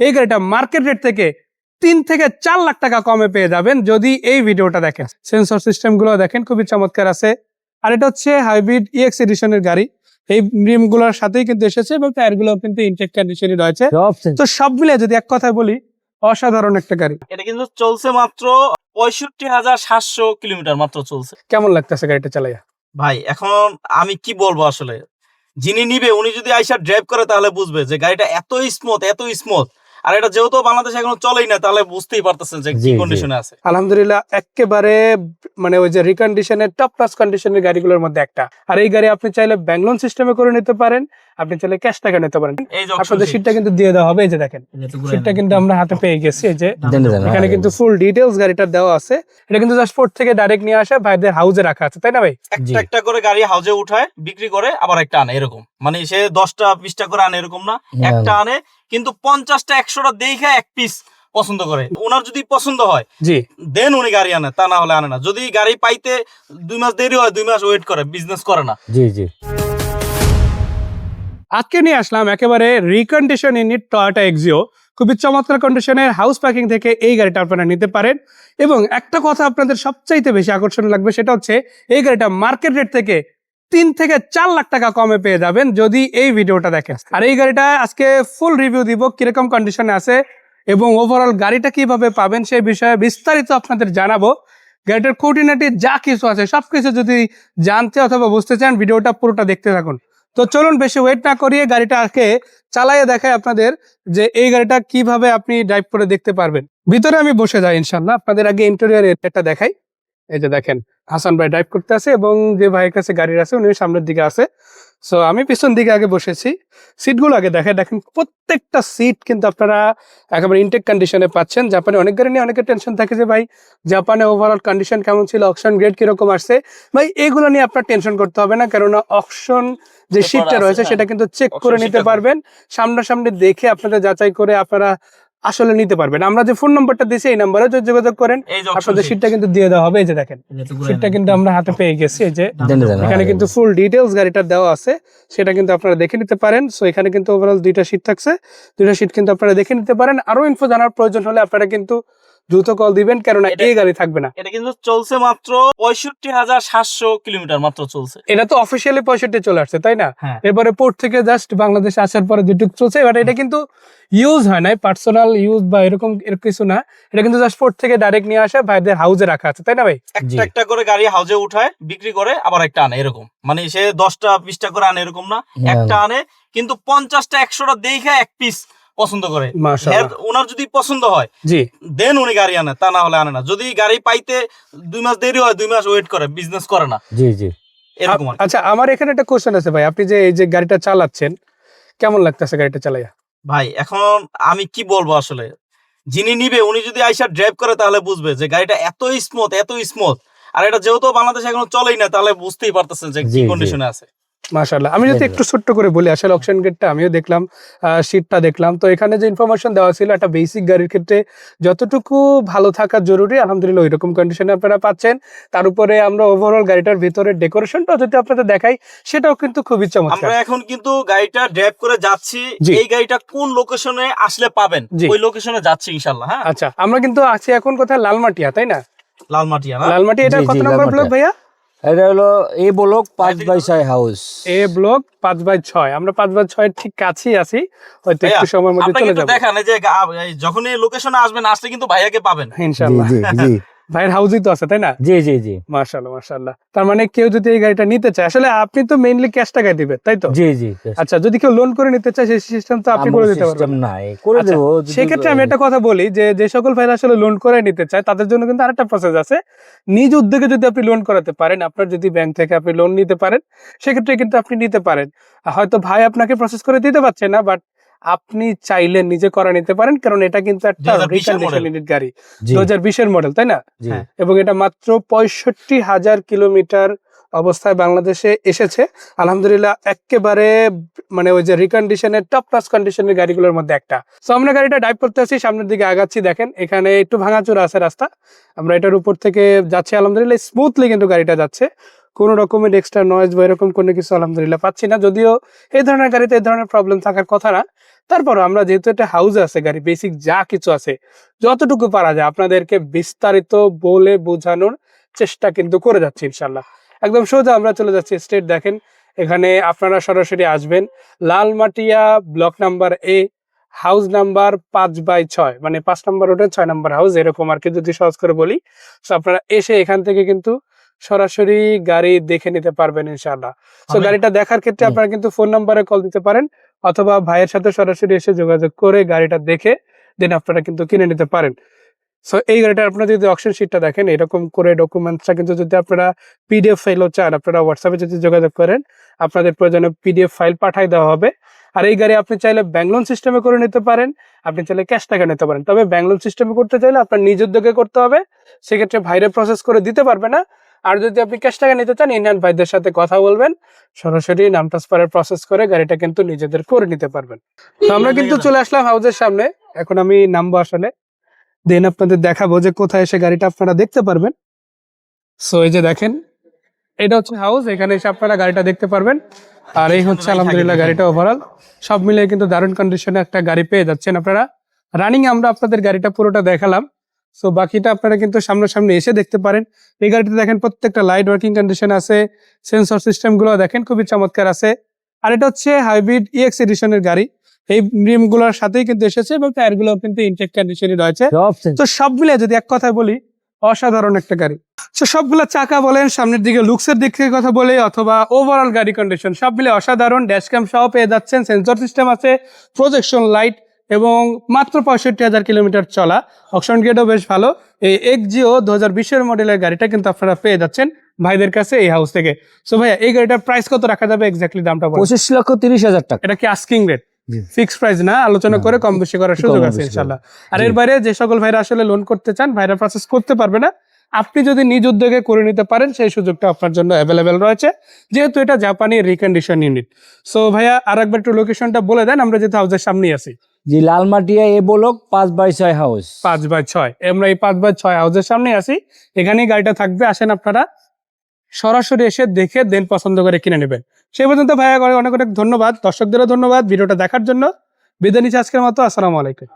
এই গাড়িটা market rate থেকে তিন থেকে চার লাখ টাকা কমে পেয়ে যাবেন যদি এই ভিডিওটা দেখেন। সেন্সর সিস্টেমগুলো দেখেন খুবই চমৎকার আছে। আর এটা হচ্ছে হাইব্রিড ইএক্স এডিশনের গাড়ি। এই রিমগুলোর সাথেই কিন্তু এসেছে এবং টায়ারগুলো কিন্তু ইনটেক কন্ডিশনই রয়েছে। তো সব মিলে যদি এক কথায় বলি অসাধারণ একটা গাড়ি। এটা কিন্তু চলছে মাত্র পঁয়ষট্টি হাজার সাতশো কিলোমিটার মাত্র চলছে। কেমন লাগতেছে গাড়িটা চালাইয়া? ভাই এখন আমি কি বলব আসলে? যিনি নিবে উনি যদি আইসা ড্রাইভ করে তাহলে বুঝবে যে গাড়িটা এত স্মুথ এত স্মুথ আর এটা যেহেতু বাংলাদেশে এখনও চলেই না তাহলে বুঝতেই পারতেছেন যে কি কন্ডিশনে আছে। আলহামদুলিল্লাহ একেবারে মানে ওই যে রিকন্ডিশনের টপ ক্লাস কন্ডিশনের গাড়িগুলোর মধ্যে একটা। আর এই গাড়ি আপনি চাইলে ব্যাংলোন সিস্টেমে করে নিতে পারেন আপনি চাইলে ক্যাশ টাকা নিতে পারেন। আপনাদের সিটটা কিন্তু দিয়ে দেওয়া হবে এই যে দেখেন। সিটটা কিন্তু আমরা হাতে পেয়ে গেছি এই যে। এখানে কিন্তু ফুল ডিটেলস গাড়িটা দেওয়া আছে। এটা কিন্তু জাস্ট পোর্ট থেকে ডাইরেক্ট নিয়ে আসে ভাইদের হাউসে রাখা আছে তাই না ভাই? একটা একটা করে গাড়ি হাউজে উঠায় বিক্রি করে আবার একটা আনে এরকম। মানে সে দশটা বিশটা করে আনে এরকম না। একটা আনে কিন্তু পঞ্চাশটা একশোটা দেখে এক পিস পছন্দ করে। ওনার যদি পছন্দ হয় জি। দেন উনি গাড়ি আনে তা না হলে আনে না। যদি গাড়ি পাইতে দুই মাস দেরি হয় দুই মাস ওয়েট করে বিজনেস করে না। জি জি। আজকে নিয়ে আসলাম একেবারে রিকন্ডিশন ইউনিট টয়োটা এক্সিও খুবই চমৎকার কন্ডিশনের হাউস প্যাকিং থেকে এই গাড়িটা আপনারা নিতে পারেন। এবং একটা কথা আপনাদের সবচাইতে বেশি আকর্ষণ লাগবে সেটা হচ্ছে এই গাড়িটা মার্কেট রেট থেকে তিন থেকে চার লাখ টাকা কমে পেয়ে যাবেন যদি এই ভিডিওটা দেখেন। আর এই গাড়িটা আজকে ফুল রিভিউ দিব, কীরকম কন্ডিশনে আছে এবং ওভারঅল গাড়িটা কীভাবে পাবেন সেই বিষয়ে বিস্তারিত আপনাদের জানাব। গাড়িটার খুঁটিনাটি যা কিছু আছে সব কিছু যদি জানতে অথবা বুঝতে চান, ভিডিওটা পুরোটা দেখতে থাকুন। তো চলুন, বেশি ওয়েট না করিয়ে গাড়িটা আজকে চালাইয়ে দেখায় আপনাদের যে এই গাড়িটা কীভাবে আপনি ড্রাইভ করে দেখতে পারবেন। ভিতরে আমি বসে যাই ইনশাল্লাহ আপনাদের আগে ইন্টেরিয়ার এটা দেখাই। এই যে দেখেন হাসান ভাই ড্রাইভ করতে আছে এবং যে ভাইয়ের কাছে গাড়ি আছে উনি সামনের দিকে আছে। সো আমি পিছন দিকে আগে বসেছি। সিটগুলো আগে দেখে দেখেন প্রত্যেকটা সিট কিন্তু আপনারা একেবারে ইনটেক কন্ডিশনে পাচ্ছেন। জাপানে অনেক গাড়ি নিয়ে অনেকের টেনশন থাকে যে ভাই জাপানে ওভারঅল কন্ডিশন কেমন ছিল? অকশন গ্রেড কীরকম আসছে? ভাই এগুলো নিয়ে আপনার টেনশন করতে হবে না কেননা অকশন যে সিটটা রয়েছে হ্যাঁ। সেটা কিন্তু চেক করে নিতে পারবেন। সামনাসামনি দেখে আপনাদের যাচাই করে আপনারা আসলে নিতে পারবেন। আমরা যে ফোন নাম্বারটা দিয়েছি এই নাম্বারে যদি যোগাযোগ করেন আপনাদের সিটটা কিন্তু দিয়ে দেওয়া হবে। এই যে দেখেন সিটটা কিন্তু আমরা হাতে পেয়ে গেছি। এই যে এখানে কিন্তু ফুল ডিটেলস গাড়িটা দেওয়া আছে। সেটা কিন্তু আপনারা দেখে নিতে পারেন। সো এখানে কিন্তু ওভারঅল দুইটা সিট থাকছে। দুইটা সিট কিন্তু আপনারা দেখে নিতে পারেন। আরও ইনফো জানার প্রয়োজন হলে আপনারা কিন্তু দ্রুত কল দিবেন কেননা এই গাড়ি থাকবে না। এটা কিন্তু চলছে মাত্র পঁয়ষট্টি হাজার সাতশো কিলোমিটার মাত্র চলছে। এটা তো অফিসিয়ালি পঁয়ষট্টি চলে আসছে তাই না? হ্যাঁ। এবারে পোর্ট থেকে জাস্ট বাংলাদেশে আসার পরে যেটুকু চলছে এবার এটা কিন্তু ইউজ হয় নাই পার্সোনাল ইউজ বা এরকম এরকম কিছু না। এটা কিন্তু জাস্ট পোর্ট থেকে ডাইরেক্ট নিয়ে আসে ভাইদের হাউজে রাখা আছে তাই না ভাই? একটা একটা করে গাড়ি হাউজে উঠায় বিক্রি করে আবার একটা আনে এরকম। মানে সে দশটা বিশটা করে আনে এরকম না। একটা আনে কিন্তু পঞ্চাশটা একশোটা দেখে এক পিস পছন্দ করে। ওনার যদি পছন্দ হয় জি। দেন উনি গাড়ি আনে তা না হলে আনে না। যদি গাড়ি পাইতে দুই মাস দেরি হয় দুই মাস ওয়েট করে বিজনেস করে না। জি জি। এরকম আচ্ছা আমার এখানে একটা কোশ্চেন আছে ভাই। আপনি যে এই যে গাড়িটা চালাচ্ছেন কেমন লাগতেছে গাড়িটা চালাইয়া? ভাই এখন আমি কি বলব আসলে? যিনি নিবে উনি যদি আইসা ড্রাইভ করে তাহলে বুঝবে যে গাড়িটা এত স্মুথ এত স্মুথ আর এটা যেহেতু বাংলাদেশে এখনও চলেই না তাহলে বুঝতেই পারতেছেন যে কি কন্ডিশনে আছে। মাশাল্লাহ আমি যদি। একটু ছোট্ট করে বলি আসলে অপশন গেটটা আমিও দেখলাম সিটটা দেখলাম। তো এখানে যে ইনফরমেশন দেওয়া ছিল একটা বেসিক গাড়ির ক্ষেত্রে যতটুকু ভালো থাকা জরুরি আলহামদুলিল্লাহ ওইরকম কন্ডিশনে আপনারা পাচ্ছেন। তার উপরে আমরা ওভারঅল গাড়িটার ভিতরে ডেকোরেশনটা যদি আপনাদের দেখাই সেটাও কিন্তু খুবই চমৎকার। আমরা এখন কিন্তু গাড়িটা ড্রাইভ করে যাচ্ছি। এই গাড়িটা কোন লোকেশনে আসলে পাবেন। ওই লোকেশনে যাচ্ছি ইনশাল্লাহ হ্যাঁ? আচ্ছা আমরা কিন্তু আছি এখন কোথায়? লালমাটিয়া তাই না? লালমাটিয়া না? লালমাটি এটা কত নম্বর ব্লক ভাইয়া? এটা হলো এ ব্লক পাঁচ বাই ছয় হাউস এ ব্লক পাঁচ বাই ছয়। আমরা পাঁচ বাই ছয়ের ঠিক কাছেই আছি। হয়তো একটু সময়ের মধ্যে চলে যাব। দেখান যে যখন এই লোকেশনে আসবেন আসলে কিন্তু ভাইয়াকে পাবেন। ইনশাল্লাহ জি জি। ভাইয়ের হাউসই তো আছে তাই না? জি জি জি। মার্শাল্লাহ মার্শাল্লাহ তার মানে কেউ যদি এই গাড়িটা নিতে চায় আসলে আপনি তো মেইনলি ক্যাশ টাকায় দিবেন তাই তো? জি জি আচ্ছা যদি কেউ লোন করে নিতে চায় সেই সিস্টেম তো আপনি করে দিতে পারবেন। নাই করে আচ্ছা, দেবো সেক্ষেত্রে আমি একটা কথা বলি যে যে সকল ভাইরা আসলে লোন করে নিতে চায় তাদের জন্য কিন্তু আরেকটা প্রসেস আছে। নিজ উদ্যোগে যদি আপনি লোন করাতে পারেন আপনার যদি ব্যাংক থেকে আপনি লোন নিতে পারেন সেক্ষেত্রে কিন্তু আপনি নিতে পারেন। হয়তো ভাই আপনাকে প্রসেস করে দিতে পারছে না বাট আপনি চাইলে নিজে করা নিতে পারেন কারণ এটা কিন্তু একটা 2020 রিকন্ডিশন গাড়ি। দু হাজার বিশের মডেল তাই না? হ্যাঁ। এবং এটা মাত্র পঁয়ষট্টি হাজার কিলোমিটার অবস্থায় বাংলাদেশে এসেছে। আলহামদুলিল্লাহ একেবারে মানে ওই যে রিকন্ডিশনের টপ ক্লাস কন্ডিশনের গাড়িগুলোর মধ্যে একটা। তো আমরা গাড়িটা ড্রাইভ করতে আছি সামনের দিকে আগাচ্ছি দেখেন। এখানে একটু ভাঙাচোরা আছে রাস্তা। আমরা এটার উপর থেকে যাচ্ছি আলহামদুলিল্লাহ স্মুথলি কিন্তু গাড়িটা যাচ্ছে। কোনো রকমের এক্সট্রা নয়েজ বা এরকম কোনো কিছু আলহামদুলিল্লাহ পাচ্ছি না। যদিও এই ধরনের গাড়িতে এই ধরনের প্রবলেম থাকার কথা না। তারপরও আমরা যেহেতু একটা হাউসে আছে গাড়ি বেসিক যা কিছু আছে, যতটুকু পারা যায় আপনাদেরকে বিস্তারিত বলে বোঝানোর চেষ্টা কিন্তু করে যাচ্ছি ইনশাল্লাহ একদম সোজা আমরা চলে যাচ্ছি স্টেট দেখেন। এখানে আপনারা সরাসরি আসবেন। Lalmatia block number A house number পাঁচ বাই ছয় মানে পাঁচ নাম্বার রোডের ছয় নাম্বার হাউস এরকম আর কি যদি সহজ করে বলি। তো আপনারা এসে এখান থেকে কিন্তু সরাসরি গাড়ি দেখে নিতে পারবেন ইনশাআল্লাহ। তো গাড়িটা দেখার ক্ষেত্রে আপনারা কিন্তু ফোন নাম্বারে কল দিতে পারেন অথবা ভাইয়ের সাথে সরাসরি এসে যোগাযোগ করে গাড়িটা দেখে দেন আপনারা কিন্তু কিনে নিতে পারেন। সো এই গাড়িটা আপনারা যদি অপশন শিটটা দেখেন এরকম করে ডকুমেন্টসটা কিন্তু যদি আপনারা পিডিএফ ফাইলও চান আপনারা হোয়াটসঅ্যাপে যদি যোগাযোগ করেন আপনাদের প্রয়োজনে পিডিএফ ফাইল পাঠাই দেওয়া হবে। আর এই গাড়ি আপনি চাইলে ব্যাংক লোন সিস্টেমে করে নিতে পারেন আপনি চাইলে ক্যাশ টাকা নিতে পারেন। তবে ব্যাংক লোন সিস্টেমে করতে চাইলে আপনার নিজ উদ্যোগে করতে হবে। সেক্ষেত্রে ভাইরে প্রসেস করে দিতে পারবে না। আর যদি আপনি ক্যাশ টাকা নিতে চান ইন্ডিয়ান ভাইদের সাথে কথা বলবেন। সরাসরি নাম ট্রান্সফারের প্রসেস করে গাড়িটা কিন্তু নিজেদের করে নিতে পারবেন। তো আমরা কিন্তু চলে আসলাম হাউসের সামনে। এখন আমি নামবো আসলে। দেন আপনাদের দেখাবো যে কোথায় এসে গাড়িটা আপনারা দেখতে পারবেন। সো এই যে দেখেন, এটা হচ্ছে হাউস এখানে এসে আপনারা গাড়িটা দেখতে পারবেন। আর এই হচ্ছে আলহামদুলিল্লাহ গাড়িটা ওভারঅল সব মিলিয়ে কিন্তু দারুণ কন্ডিশনে একটা গাড়ি পেয়ে যাচ্ছেন আপনারা। রানিং আমরা আপনাদের গাড়িটা পুরোটা দেখালাম। সো বাকিটা আপনারা কিন্তু সামনাসামনি এসে দেখতে পারেন। এই গাড়িতে দেখেন প্রত্যেকটা লাইট ওয়ার্কিং কন্ডিশন আছে সেন্সর সিস্টেমগুলো দেখেন খুবই চমৎকার আছে। আর এটা হচ্ছে হাইব্রিড ইএক্স এডিশনের গাড়ি। এই রিমগুলোর সাথেই কিন্তু এসেছে এবং টায়ারগুলো কিন্তু ইনটেক কন্ডিশনই রয়েছে। তো সব মিলে যদি এক কথায় বলি অসাধারণ একটা গাড়ি। তো সবগুলো চাকা বলেন সামনের দিকে লুকসের দিক থেকে কথা বলে অথবা ওভারঅল গাড়ি কন্ডিশন সব মিলে অসাধারণ। ড্যাশ ড্যাশক্যাম সহ পেয়ে যাচ্ছেন সেন্সর সিস্টেম আছে প্রজেকশন লাইট এবং মাত্র পঁয়ষট্টি হাজার কিলোমিটার চলা। অপশন গেটও বেশ ভালো। এই এক্সজিও দু হাজার বিশের মডেলের গাড়িটা কিন্তু আপনারা পেয়ে যাচ্ছেন ভাইদের কাছে এই হাউস থেকে। সো ভাইয়া এই গাড়িটার প্রাইস কত রাখা যাবে এক্স্যাক্টলি দামটা পঁচিশ লক্ষ তিরিশ হাজার টাকা। এটা কি আস্কিং রেট। ফিক্স প্রাইস না? আলোচনা করে কম বেশি করার সুযোগ আছে। ইনশাল্লাহ আর এর বাইরে যে সকল ভাইরা আসলে লোন করতে চান ভাইরা প্রসেস করতে পারবে না। আপনি যদি নিজ উদ্যোগে করে নিতে পারেন সেই সুযোগটা আপনার জন্য অ্যাভেলেবেল রয়েছে। যেহেতু এটা জাপানি রিকন্ডিশন ইউনিট সো ভাইয়া আর একবার একটু লোকেশনটা বলে দেন আমরা যেহেতু হাউসের সামনেই আছি। জি লালমাটিয়া এ বলক পাঁচ বাই ছয় হাউস। পাঁচ বাই ছয়। আমরা এই পাঁচ বাই ছয় হাউসের সামনে আছি। এখানেই গাড়িটা থাকবে, আসেন আপনারা। সরাসরি এসে দেখে দেন পছন্দ করে কিনে নেবেন। সেই পর্যন্ত ভাইয়া, অনেক অনেক ধন্যবাদ। দর্শকদেরও ধন্যবাদ ভিডিওটা দেখার জন্য। বিদায় নিচ্ছি আজকের মতো। আসসালামু আলাইকুম।